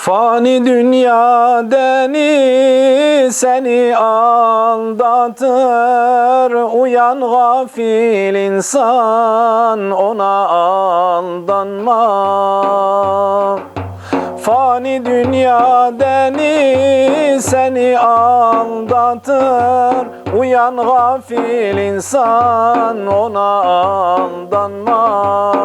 Fani dünya deni seni aldatır. Uyan gafil insan ona aldanma. Fani dünya deni seni aldatır. Uyan gafil insan ona aldanma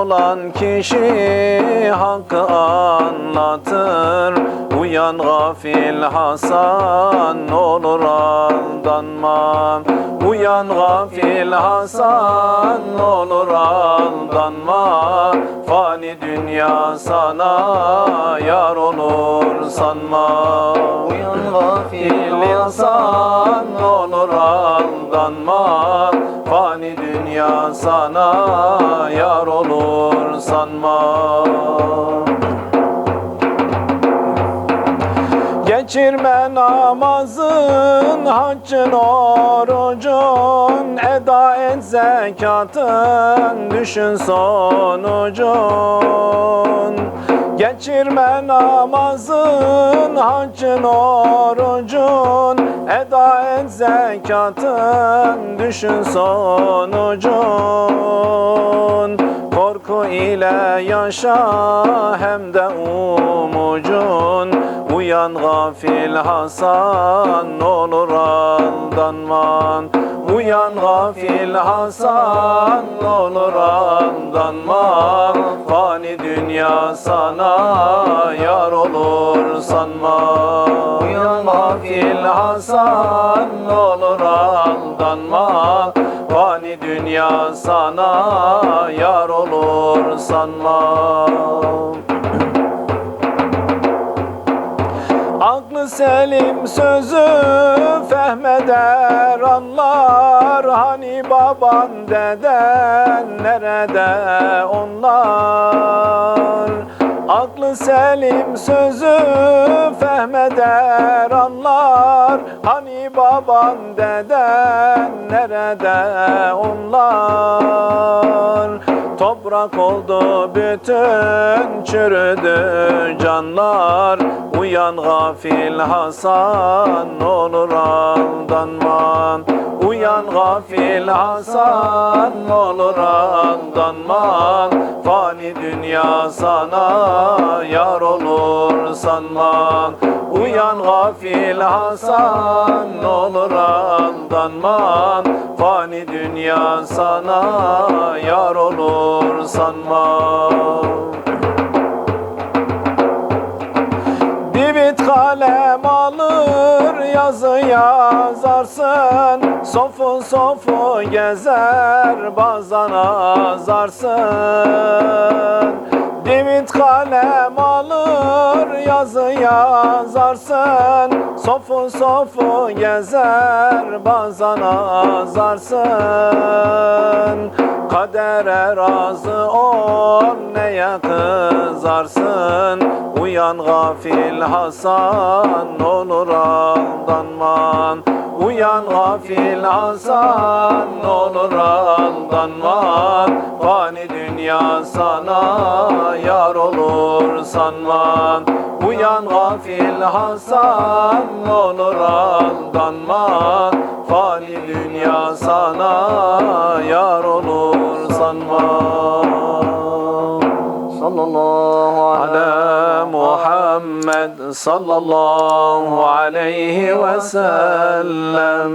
olan kişi hakkı anlatır. Uyan gafil Hasan olur aldanma Uyan gafil Hasan olur aldanma. Fani dünya sana yar olur sanma. Uyan gafil Fil insan olur aldanma. Fani dünya sana yar olur sanma Geçirme namazın, haccın, orucun Eda et zekatın, düşün sonucun. Geçirme namazın, haccın, orucun Eda et zekatın, düşün sonucun. Korku ile yaşa hem de umucun Uyan gafil Hasan olur aldanman Uyan gafil Hasan olur aldanma Fani dünya sana yar olur sanma Uyan gafil Hasan olur aldanma Fani dünya sana yar olur sanma Aklı selim sözü fehmeder. Anlar Hani baban deden nerede onlar? Aklı selim sözü fehmeder. Anlar Hani baban deden nerede onlar Toprak oldu bütün çürüdü canlar. Uyan gafil Hasan olur aldanma Uyan gafil Hasan olur aldanma Fani dünya sana yar olur sanma Uyan gafil Hasan olur aldanma Fani dünya sana yar olur sanma yazı yazarsın Sofu sofu gezer bazan azarsın. Divit kalem yazı yazarsın Sofu sofu gezer. Bazan azarsın Kadere razı ol neye kızarsın? Uyan gafil Hasan olur aldanman. Uyan gafil Hasan olur aldanman. Fani dünya sana yar olur sanman Uyan gafil Hasan Onur aldanma. Fani dünya sana Yar olur sanma. Sallallahu ala Muhammed Sallallahu aleyhi ve sellem.